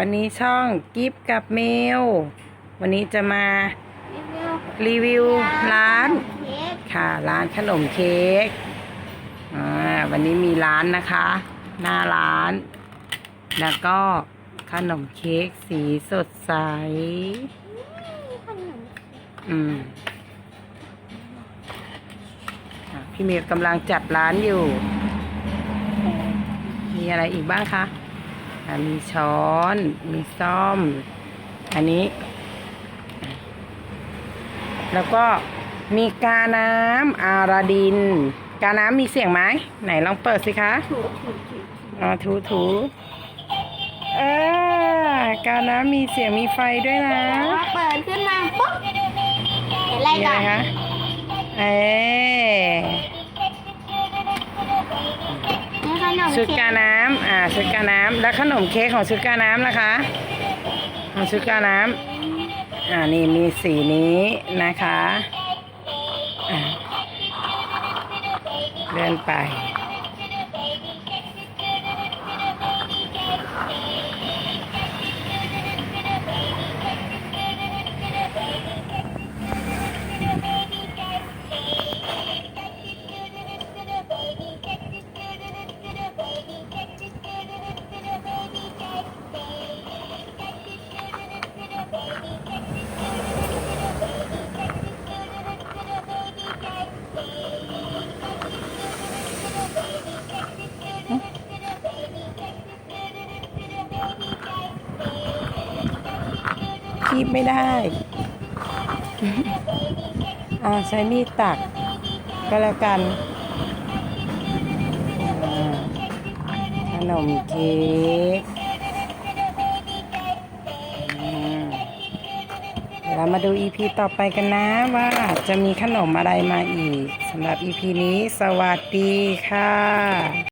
วันนี้ช่องกิฟกับเมล วันนี้จะมารีวิวร้านเค้กค่ะร้านขนมเค้กอ่าวันนี้มีร้านนะคะ หน้าร้าน แล้วก็ขนมเค้กสีสดใสขนมอืมอะพี่เมลกำลังจัดร้านอยู่ มีอะไรอีกบ้างคะอะ มีช้อน มีซ่อม อันนี้ แล้วก็มีกาน้ำอาราดิน กาน้ำมีเสียงไหมไหนลองเปิดสิคะถูกถูกถูกอ๋อถูถูเออกาน้ำมีเสียงมีไฟด้วยนะพอเปิดขึ้นมาปุ๊บเห็นอะไรมีก่อะอไรนคะเอ๊ ชุดกาน้ำอ่าชุดกาน้ำแล้วขนมเค้กของชุดกาน้ำนะคะ ของชุดกาน้ำอ่านี่มีสีนี้นะคะอ่าเดินไป คีบไม่ได้อาใช้มีดตักก็แล้วกันขนมเค้กอืมเดี๋ยวเรามาดู EP ต่อไปกันนะว่าจะมีขนมอะไรมาอีกสำหรับ EP นี้สวัสดีค่ะ